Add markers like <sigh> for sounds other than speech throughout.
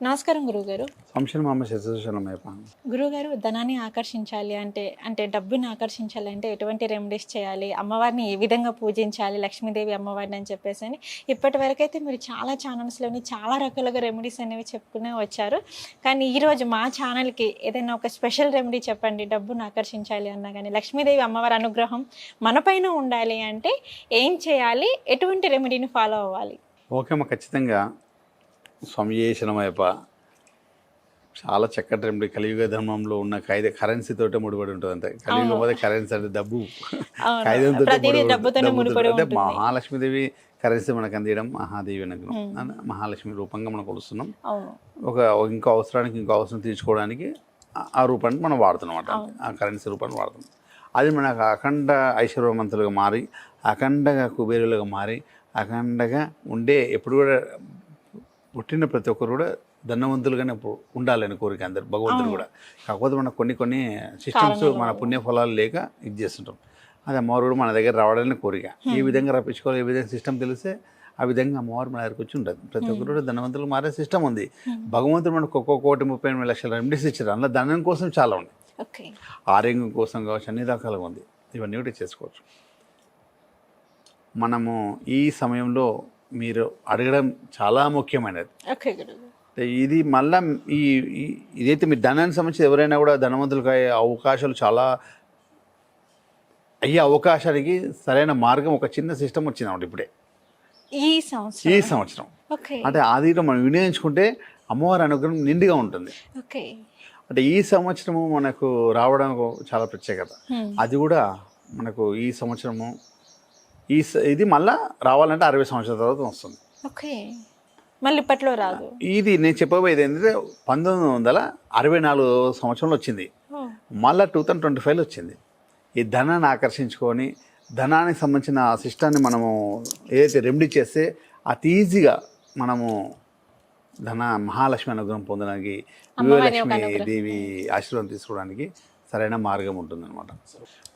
నమస్కారం సంశయం శశిషణమయ్యప్ప గురువుగారు ధనాన్ని ఆకర్షించాలి అంటే అంటే డబ్బుని ఆకర్షించాలి అంటే ఎటువంటి రెమెడీస్ చేయాలి? అమ్మవారిని ఏ విధంగా పూజించాలి? లక్ష్మీదేవి అమ్మవారిని అని చెప్పేసి అని ఇప్పటి వరకైతే మీరు చాలా ఛానల్స్లోని చాలా రకాలుగా రెమెడీస్ అనేవి చెప్పుకునే వచ్చారు. కానీ ఈరోజు మా ఛానల్కి ఏదైనా ఒక స్పెషల్ రెమెడీ చెప్పండి. డబ్బును ఆకర్షించాలి అన్నా కానీ లక్ష్మీదేవి అమ్మవారి అనుగ్రహం మనపైన ఉండాలి అంటే ఏం చేయాలి? ఎటువంటి రెమెడీని ఫాలో అవ్వాలి? ఓకే ఖచ్చితంగా స్వామి శరణమయ్యప్ప చాలా చక్కటి రెమెడీ కలియుగ ధర్మంలో ఉన్న ఖైద కరెన్సీ తోటే ముడిపడి ఉంటుంది అంతే. కలియుగం పోతే కరెన్సీ అంటే డబ్బు. ముడిపడి అంటే. మహాలక్ష్మీదేవి కరెన్సీ మనకు అందియడం మహాదేవి అనుగ్రహం. అని మహాలక్ష్మి రూపంగా మనం కొలుస్తున్నాం. ఒక ఇంకో అవసరానికి ఇంకో అవసరం తీర్చుకోవడానికి ఆ- ఆ రూపాన్ని మనం వాడుతున్నాం అన్నమాట. ఆ కరెన్సీ రూపాన్ని వాడుతున్నాం. అది మనకు అఖండ ఐశ్వర్యవంతులుగా మారి అఖండగా కుబేరులుగా మారి అఖండగా ఉండే ఎప్పుడు కూడా పుట్టిన ప్రతి ఒక్కరు కూడా ధనవంతులుగానే ఉండాలని కోరిక అందరు భగవంతుడు కూడా. కాకపోతే మనకు కొన్ని కొన్ని సిస్టమ్స్ మన పుణ్య ఫలాలు లేక ఇది చేస్తుంటాం. అది అమ్మవారు కూడా మన దగ్గర రావడానికి కోరిక. ఏ విధంగా రప్పించుకోవాలి ఏ విధంగా సిస్టమ్ తెలిస్తే ఆ విధంగా అమ్మవారు మన దగ్గరకు వచ్చి ఉంటుంది. ప్రతి ఒక్కరు కూడా ధనవంతులు మారే సిస్టమ్ ఉంది. భగవంతుడు మనకు ఒక్కొక్క కోటి ముప్పై ఎనిమిది లక్షల రెమెడీస్ ఇచ్చారు అందులో ధనం కోసం చాలా ఉంది ఆరోగ్యం కోసం కావచ్చు అన్ని రకాలుగా ఉంది. ఇవన్నీ కూడా చేసుకోవచ్చు. మనము ఈ సమయంలో మీరు అడగడం చాలా ముఖ్యమైనది. ఇది మళ్ళా ఈ ఇదైతే మీ ధనానికి సంబంధించి ఎవరైనా కూడా ధనవంతులకు అయ్యే అవకాశాలు చాలా అయ్యే అవకాశానికి సరైన మార్గం ఒక చిన్న సిస్టమ్ వచ్చింది అన్నమాట ఇప్పుడే. ఈ ఈ సంవత్సరం. అంటే ఆదిలో మనం వినియోగించుకుంటే అమ్మవారి అనుగ్రహం నిండుగా ఉంటుంది. ఓకే. అంటే ఈ సంవత్సరము మనకు రావడం చాలా ప్రత్యేకత. అది కూడా మనకు ఈ సంవత్సరము ఈ ఇది మళ్ళా రావాలంటే అరవై సంవత్సరాల తర్వాత వస్తుంది. ఓకే. మళ్ళీ ఇప్పట్లో రాదు. ఇది నేను చెప్పబోయేది ఏంటంటే పంతొమ్మిది వందల అరవై నాలుగు సంవత్సరంలో వచ్చింది. మళ్ళీ టూ థౌజండ్ ట్వంటీ ఫైవ్లో వచ్చింది. ఈ ధనాన్ని ఆకర్షించుకొని ధనానికి సంబంధించిన సిస్టాన్ని మనము ఏదైతే రెమెడీ చేస్తే అతి ఈజీగా మనము ధన మహాలక్ష్మి అనుగ్రహం పొందడానికి విజయలక్ష్మి దేవి ఆశీర్వాదం తీసుకోవడానికి సరైన మార్గం ఉంటుందన్నమాట.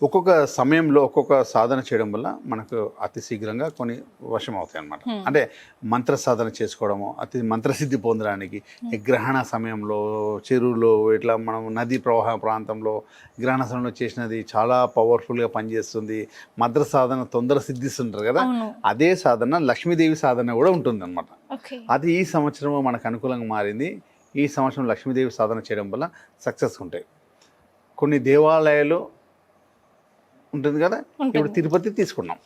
ఒక్కొక్క సమయంలో ఒక్కొక్క సాధన చేయడం వల్ల మనకు అతి శీఘ్రంగా కొన్ని వశం అవుతాయి అన్నమాట అంటే మంత్ర సాధన చేసుకోవడము అతి మంత్రసిద్ధి పొందడానికి గ్రహణ సమయంలో చెరువులో ఇట్లా మనం నదీ ప్రవాహ ప్రాంతంలో గ్రహణ సమయంలో చేసినది చాలా పవర్ఫుల్గా పనిచేస్తుంది. మంత్ర సాధన తొందర సిద్ధిస్తుంటారు కదా? అదే సాధన లక్ష్మీదేవి సాధన కూడా ఉంటుంది అనమాట అది ఈ సంవత్సరం మనకు అనుకూలంగా మారింది. ఈ సంవత్సరం లక్ష్మీదేవి సాధన చేయడం వల్ల సక్సెస్ ఉంటాయి. కొన్ని దేవాలయాలు ఉంటుంది కదా? ఇప్పుడు తిరుపతి తీసుకున్నాం.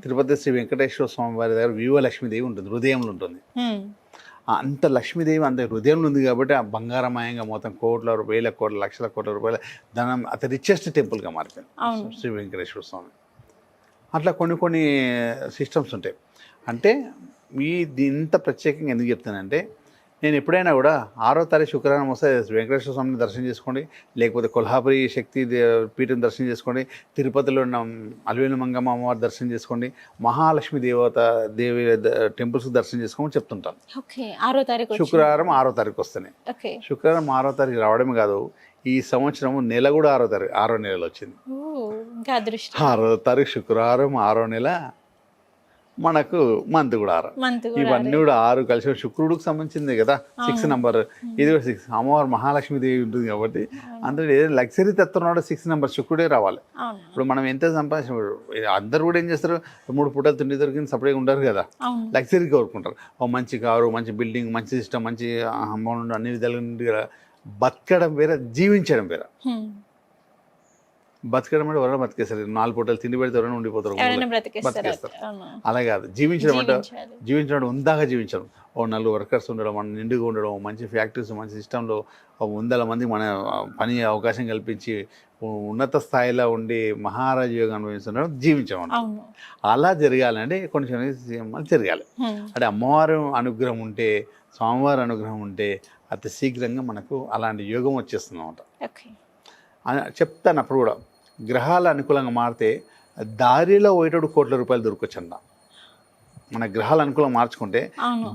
తిరుపతి శ్రీ వెంకటేశ్వర స్వామి వారి దగ్గర వివ లక్ష్మీదేవి ఉంటుంది హృదయంలో ఉంటుంది. అంత లక్ష్మీదేవి అంత హృదయంలో ఉంది కాబట్టి ఆ బంగారమయంగా మొత్తం కోట్ల వేల కోట్ల లక్షల కోట్ల రూపాయల ధనం అతి రిచెస్ట్ టెంపుల్గా మారిపోయింది. శ్రీ వెంకటేశ్వర స్వామి. అట్లా కొన్ని కొన్ని సిస్టమ్స్ ఉంటాయి. అంటే ఈ ఇంత ప్రత్యేకంగా ఎందుకు చెప్తానంటే నేను ఎప్పుడైనా కూడా ఆరో తారీఖు శుక్రవారం వస్తే వెంకటేశ్వర స్వామిని దర్శనం చేసుకోండి లేకపోతే కొల్హాపురి శక్తి పీఠం దర్శనం చేసుకోండి తిరుపతిలో ఉన్న అలవేలు మంగమ్మ అమ్మవారి దర్శనం చేసుకోండి మహాలక్ష్మి దేవత దేవి టెంపుల్స్ దర్శనం చేసుకోమని చెప్తుంటాను. శుక్రవారం ఆరో తారీఖు వస్తేనే. ఓకే. శుక్రవారం ఆరో తారీఖు రావడమే కాదు ఈ సంవత్సరం నెల కూడా ఆరో తారీఖు ఆరో నెలలో వచ్చింది. ఆరో తారీఖు శుక్రవారం ఆరో నెల మనకు మంత్ కూడా ఆరు. ఇవన్నీ కూడా ఆరు కలిసి శుక్రుడికి సంబంధించింది కదా. Six number. ఇది కూడా సిక్స్. అమ్మవారు మహాలక్ష్మి దేవి ఉంటుంది కాబట్టి అందులో ఏదో లగ్జరీ తెస్తున్నాడు సిక్స్ నెంబర్ శుక్రుడే రావాలి. ఇప్పుడు మనం ఎంత సంపాదించిన అందరు కూడా ఏం చేస్తారు? మూడు పూటలు తిండి దొరికింది సపరేట్గా ఉండరు కదా. లగ్జరీ కోరుకుంటారు. ఓ మంచి కారు మంచి బిల్డింగ్ మంచి సిస్టమ్ మంచి అమౌంట్ అన్ని విధాలుగా బతకడం వేరే జీవించడం వేరే. బతకడం అంటే ఎవరైనా బతికేస్తారు. నాలుగు పూటలు తిండి పెడితే ఎవరైనా ఉండిపోతారు బతికేస్తారు? అలా కాదు. జీవించడం అంటే. జీవించడం ఉందాగా జీవించడం. ఓ నలుగురు వర్కర్స్ ఉండడం మన నిండుగా ఉండడం మంచి ఫ్యాక్టరీస్ మంచి సిస్టంలో వందల మందికి మన పని అవకాశం కల్పించి ఉన్నత స్థాయిలో ఉండి మహారాజు యోగం అనుభవిస్తుండడం జీవించడం అలా జరగాలంటే కొన్ని కొన్ని జరగాలి. అంటే అమ్మవారు అనుగ్రహం ఉంటే స్వామివారి అనుగ్రహం ఉంటే అతి శీఘ్రంగా మనకు అలాంటి యోగం వచ్చేస్తుంది అనమాట చెప్తాను అప్పుడు కూడా. గ్రహాలు అనుకూలంగా మారితే దారిలో పోయేటప్పుడు కోట్ల రూపాయలు దొరకొచ్చంట మన గ్రహాలు అనుకూలంగా మార్చుకుంటే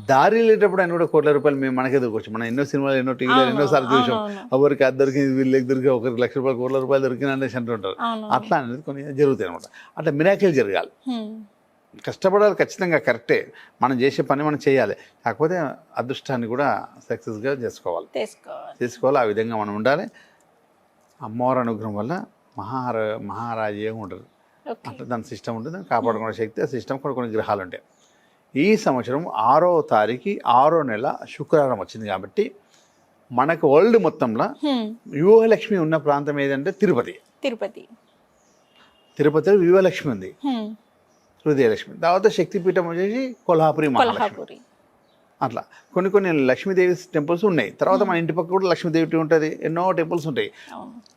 దారి వెళ్ళేటప్పుడు ఆయన కూడా కోట్ల రూపాయలు మేము మనకే దొరకొచ్చు మనం ఎన్నో సినిమాలు ఎన్నో టీవీలో అవును, ఎన్నో సార్లు చూసాం. ఎవరికి అది దొరికింది వీళ్ళకి దొరికి ఒకరికి లక్ష రూపాయలు కోట్ల రూపాయలు దొరికింది అనేసి అంటుంటారు అట్లా అనేది కొన్ని జరుగుతాయి అనమాట అట్లా మిరాకిల్ జరగాలి. కష్టపడాలి ఖచ్చితంగా కరెక్టే. మనం చేసే పని మనం చేయాలి. కాకపోతే అదృష్టాన్ని కూడా సక్సెస్గా చేసుకోవాలి. చేసుకోవాలి. ఆ విధంగా మనం ఉండాలి. అమ్మవారి అనుగ్రహం వల్ల మహారా ఉండదు ఓకే. అట్లా దాని సిస్టమ్ ఉంటుంది. దాన్ని కాపాడుకునే శక్తి ఆ సిస్టమ్ కొన్ని కొన్ని గ్రహాలు ఉంటాయి. ఈ సంవత్సరం ఆరో తారీఖు ఆరో నెల శుక్రవారం వచ్చింది కాబట్టి మనకు వరల్డ్ మొత్తంలో. వ్యూహలక్ష్మి ఉన్న ప్రాంతం ఏదంటే తిరుపతి. తిరుపతి. తిరుపతిలో వ్యూహలక్ష్మి ఉంది. హృదయలక్ష్మి. తర్వాత శక్తిపీఠం వచ్చేసి కొల్హాపురి మహాలక్ష్మి. అట్లా. కొన్ని కొన్ని లక్ష్మీదేవి టెంపుల్స్ ఉన్నాయి. తర్వాత మన ఇంటి పక్క కూడా లక్ష్మీదేవి ఉంటుంది. ఎన్నో టెంపుల్స్ ఉంటాయి.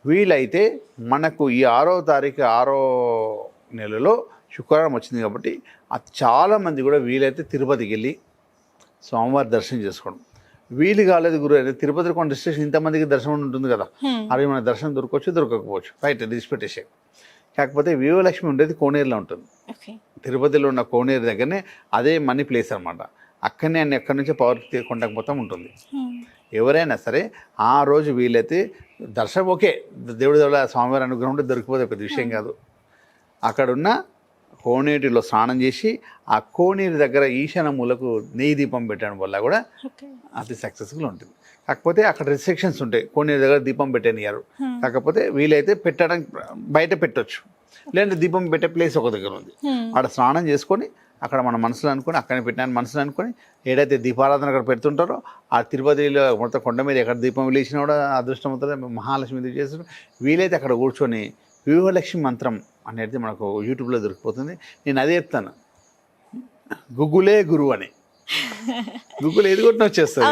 వీలైతే మనకు ఈ ఆరో తారీఖు ఆరో నెలలో శుక్రవారం వచ్చింది కాబట్టి అది చాలామంది కూడా వీలైతే తిరుపతికి వెళ్ళి స్వామివారి దర్శనం చేసుకోవడం. వీలు కాలేదు గురు అయితే తిరుపతిలో కొన్ని డిస్ట్రిక్షన్ ఇంతమందికి దర్శనం ఉంటుంది కదా. అవి మన దర్శనం దొరకవచ్చు దొరకకపోవచ్చు. రైట్ తీసిపెట్టేసే కాకపోతే వివలక్ష్మి ఉండేది కోనేరులో ఉంటుంది. తిరుపతిలో ఉన్న కోనేరు దగ్గరనే అదే మనీ ప్లేస్ అనమాట అక్కడనే అన్ని ఎక్కడి నుంచి పవర్ కొండకు మొత్తం ఉంటుంది. ఎవరైనా సరే ఆ రోజు వీలైతే దర్శనం ఓకే దేవుడి దేవుడ స్వామివారి అనుగ్రహం ఉంటే దొరికిపోతే పెద్ద విషయం కాదు. అక్కడున్న కోనేటిలో స్నానం చేసి ఆ కోనేరు దగ్గర ఈశాన్య మూలకు నెయ్యి దీపం పెట్టడం వల్ల కూడా అది సక్సెస్ఫుల్ ఉంటుంది. కాకపోతే అక్కడ రిస్ట్రిక్షన్స్ ఉంటాయి కోనేరు దగ్గర దీపం పెట్టనియారు. కాకపోతే వీలైతే పెట్టడానికి బయట పెట్టొచ్చు. లేదంటే దీపం పెట్టే ప్లేస్ ఒక దగ్గర ఉంది. ఆడ స్నానం చేసుకొని అక్కడ మన మనసులో అనుకొని అక్కడనే పెట్టినాను మనసులో అనుకొని ఏదైతే దీపారాధన అక్కడ పెడుతుంటారో ఆ తిరుపతిలో మొత్తం కొండ మీద ఎక్కడ దీపం వెలిసినా కూడా అదృష్టం అవుతుంది. మహాలక్ష్మి ఇది చేస్తారు వీలైతే అక్కడ కూర్చొని వివలక్ష్మి మంత్రం అనేది మనకు యూట్యూబ్లో దొరికిపోతుంది. నేను అదే చెప్తాను. గుగ్గులే గురువు అని. గూగుల్ ఏది కొట్టిన వచ్చేస్తుంది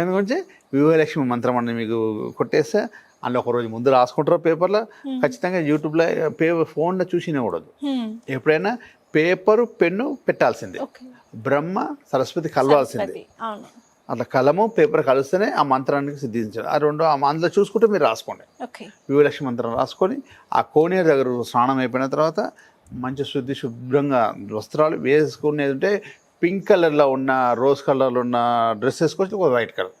ఎందుకంటే వివలక్ష్మి మంత్రం అని మీకు కొట్టేస్తే అందులో ఒక రోజు ముందు రాసుకుంటారో పేపర్లో. ఖచ్చితంగా యూట్యూబ్లో పేపర్ ఫోన్లో చూసినా కూడదు. ఎప్పుడైనా పేపరు పెన్ను పెట్టాల్సిందే. బ్రహ్మ సరస్వతి కలవాల్సిందే. అట్లా కలము పేపర్ కలిస్తేనే ఆ మంత్రానికి సిద్ధించాలి ఆ రెండు ఆ అందులో చూసుకుంటే మీరు రాసుకోండి. ఓకే. వివలక్ష్మి మంత్రం రాసుకొని ఆ కోనేరు దగ్గర స్నానం అయిపోయిన తర్వాత మంచి శుద్ధి శుభ్రంగా వస్త్రాలు వేసుకునేది ఉంటే పింక్ కలర్లో ఉన్న రోజ్ కలర్లో ఉన్న డ్రెస్ వేసుకోవచ్చు ఒక వైట్ కలర్.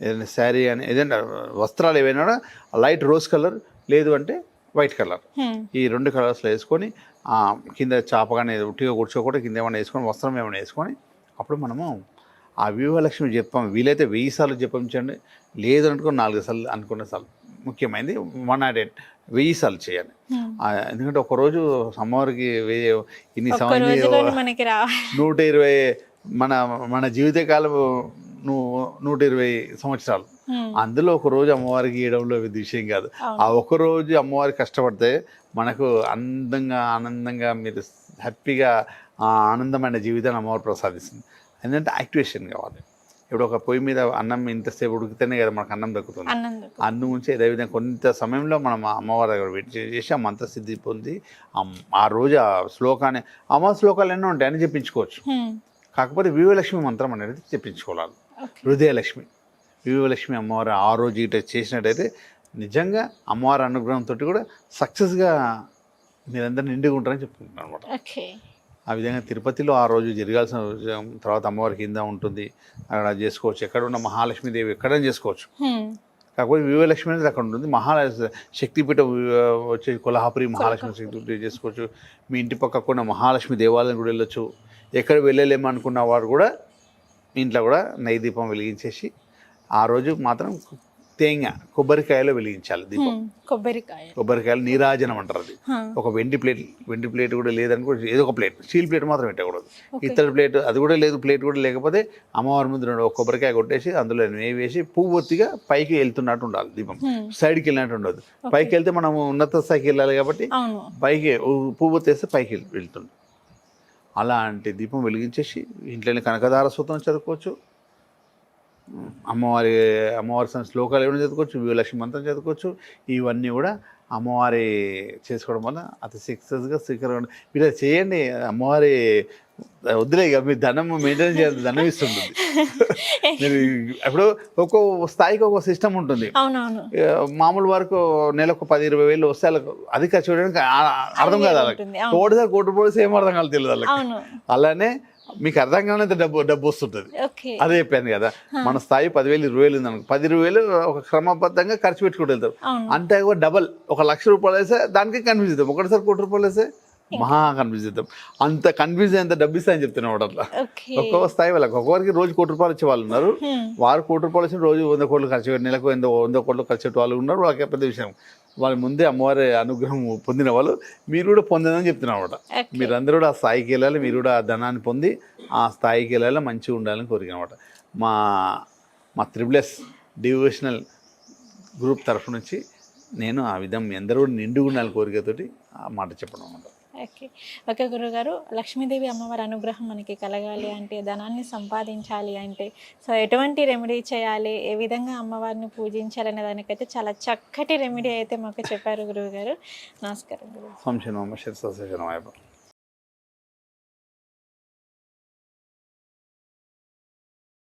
ఏదైనా శారీ అని ఏదైనా వస్త్రాలు ఏవైనా లైట్ రోజ్ కలర్ లేదు అంటే వైట్ కలర్. ఈ రెండు కలర్స్లో వేసుకొని ఆ, కింద చాపగానే ఉట్టిగా కూర్చోకుండా కింద ఏమైనా వేసుకొని వస్త్రం ఏమైనా వేసుకొని అప్పుడు మనము ఆ వివాహలక్ష్మి జపం వీలైతే వెయ్యి సార్లు జపించండి. లేదు అనుకో నాలుగు సార్లు అనుకున్న సార్లు. ముఖ్యమైనది వన్ నాట్ ఎయిట్ వెయ్యి సార్లు చేయాలి. ఎందుకంటే ఒక రోజు అమ్మవారికి వెయ్యి ఇన్ని సంవత్సరాలు నూట ఇరవై మన మన జీవితకాలం ను- నూట ఇరవై సంవత్సరాలు. అందులో ఒక రోజు అమ్మవారికి పెద్ద విషయం కాదు. ఆ ఒక రోజు అమ్మవారికి కష్టపడితే మనకు అందంగా ఆనందంగా మీరు హ్యాపీగా ఆనందమైన జీవితాన్ని అమ్మవారు ప్రసాదిస్తుంది. ఎందుకంటే యాక్టివేషన్ కావాలి. ఇప్పుడు ఒక పొయ్యి మీద అన్నం ఇంతసేపు ఉడికితేనే కదా మనకు అన్నం దక్కుతుంది. అన్నం అన్నం ఉంచి అదేవిధంగా కొంత సమయంలో మనం అమ్మవారి దగ్గర పెట్టి చేసి ఆ మంత్రసిద్ధి పొంది ఆ రోజు ఆ శ్లోకాన్ని అమ్మ శ్లోకాలు ఎన్నో ఉంటాయి అని చెప్పించుకోవచ్చు. కాకపోతే వివలక్ష్మి మంత్రం అనేది చెప్పించుకోవాలి. హృదయలక్ష్మి వివలక్ష్మి అమ్మవారు ఆ రోజు ఇట చేసినట్టయితే నిజంగా అమ్మవారి అనుగ్రహంతో కూడా సక్సెస్గా మీరందరూ నిండుగా ఉంటారని చెప్తున్నాను అనమాట ఓకే. ఆ విధంగా తిరుపతిలో ఆ రోజు జరగాల్సిన తర్వాత అమ్మవారి కింద ఉంటుంది అక్కడ చేసుకోవచ్చు. ఎక్కడ ఉన్న మహాలక్ష్మీదేవి ఎక్కడైనా చేసుకోవచ్చు. కాకపోతే వివలక్ష్మి అనేది అక్కడ ఉంటుంది. మహాలక్ష్మి శక్తిపీఠం వచ్చి కొల్హాపురి మహాలక్ష్మి శక్తిపీఠం చేసుకోవచ్చు. మీ ఇంటి పక్కకు ఉన్న మహాలక్ష్మి దేవాలయం కూడా వెళ్ళొచ్చు. ఎక్కడ వెళ్ళలేము అనుకున్న వారు కూడా ఇంట్లో కూడా నెయ్యి దీపం వెలిగించేసి ఆ రోజు మాత్రం తేంగ కొబ్బరికాయలో వెలిగించాలి దీపం. కొబ్బరికాయ కొబ్బరికాయలు నీరాజనం అంటారు అది. ఒక వెండి ప్లేట్ వెండి ప్లేట్ కూడా లేదనుకో ఏదో ఒక ప్లేట్ స్టీల్ ప్లేట్ మాత్రం పెట్టకూడదు. ఇతర ప్లేట్ అది కూడా లేదు ప్లేట్ కూడా లేకపోతే అమ్మవారి ముందు ఒక కొబ్బరికాయ కొట్టేసి అందులో నెయ్యి వేసి పువ్వొత్తిగా పైకి వెళ్తున్నట్టు ఉండాలి దీపం. సైడ్కి వెళ్ళినట్టు ఉండదు పైకి వెళ్తే మనం ఉన్నత స్థాయికి వెళ్ళాలి కాబట్టి పైకి పువ్వొత్తి వేస్తే పైకి వెళ్- వెళ్తుంది అలాంటి దీపం వెలిగించేసి ఇంట్లోనే కనకదార సూత్రం చదువుకోవచ్చు. అమ్మవారి అమ్మవారి సం- శ్లోకాలు ఏమైనా చదువుకోవచ్చు వివలక్ష్మి మంత్రం చదువుకోవచ్చు. ఇవన్నీ కూడా అమ్మవారి చేసుకోవడం వల్ల అతి సక్సెస్గా స్వీకరణ మీరు అది చేయండి అమ్మవారి వద్దులే ఇక మీ ధనం మెయింటైన్ చేయాలి ధనం ఇస్తుంది <laughs> మీరు ఇప్పుడు ఒక్కో స్థాయికి ఒక సిస్టమ్ ఉంటుంది. మామూలు వరకు నెలకు పది ఇరవై వేలు వస్తే వాళ్ళకు అది ఖర్చు చేయడానికి ఆ- అర్థం కాదు వాళ్ళకి. కోటిసారి కోటి పోతే ఏం అర్థం కాదు తెలియదు వాళ్ళకి. అలానే మీకు అర్థం కావాలంటే డబ్బు డబ్బు వస్తుంటుంది. అదే చెప్పాను కదా మన స్థాయి పదివేలు ఇరవై వేలు ఉందనుకో పది ఇరవై వేలు ఒక క్రమబద్ధంగా ఖర్చు పెట్టుకుంటూ వెళ్తాం అవును. అంతే కూడా డబల్ ఒక లక్ష రూపాయలు వేస్తే దానికి కన్ఫ్యూజ్ అవుతాం. ఒకటిసారి కోటి రూపాయలు వేస్తే మహా కన్ఫ్యూజ్ చేద్దాం అంత కన్ఫ్యూజ్ అంత డబ్బు ఇస్తా అని చెప్తున్నాడు అట్లా. ఒక్కొక్క స్థాయి వాళ్ళకి ఒక్కొక్కరికి రోజు కోటి రూపాయలు వచ్చే వాళ్ళు ఉన్నారు. వారు కోటి రూపాయలు వచ్చిన రోజు వంద కోట్లు ఖర్చు పెట్టి నెలకు వంద వంద కోట్లు ఖర్చు పెట్టే వాళ్ళు ఉన్నారు. వాళ్ళకి పెద్ద విషయం. వాళ్ళ ముందే అమ్మవారి అనుగ్రహం పొందిన వాళ్ళు మీరు కూడా పొందని చెప్తున్నారు అనమాట. మీరందరూ కూడా ఆ స్థాయికి వెళ్ళాలి మీరు కూడా ఆ ధనాన్ని పొంది ఆ స్థాయికి వెళ్ళాలి మంచిగా ఉండాలని కోరిక అనమాట మా మా త్రిబులెస్ డివోషనల్ గ్రూప్ తరఫు నుంచి నేను ఆ విధం మీ అందరూ కూడా నిండు ఉండాలని కోరికతోటి ఆ మాట చెప్పడం అనమాట ఓకే. ఓకే గురుగారు లక్ష్మీదేవి అమ్మవారి అనుగ్రహం మనకి కలగాలి అంటే ధనాన్ని సంపాదించాలి అంటే సో ఎటువంటి రెమెడీ చేయాలి? ఏ విధంగా అమ్మవారిని పూజించాలి అనే దానికైతే చాలా చక్కటి రెమెడీ అయితే మాకు చెప్పారు గురువుగారు నమస్కారం గురువు సంశయం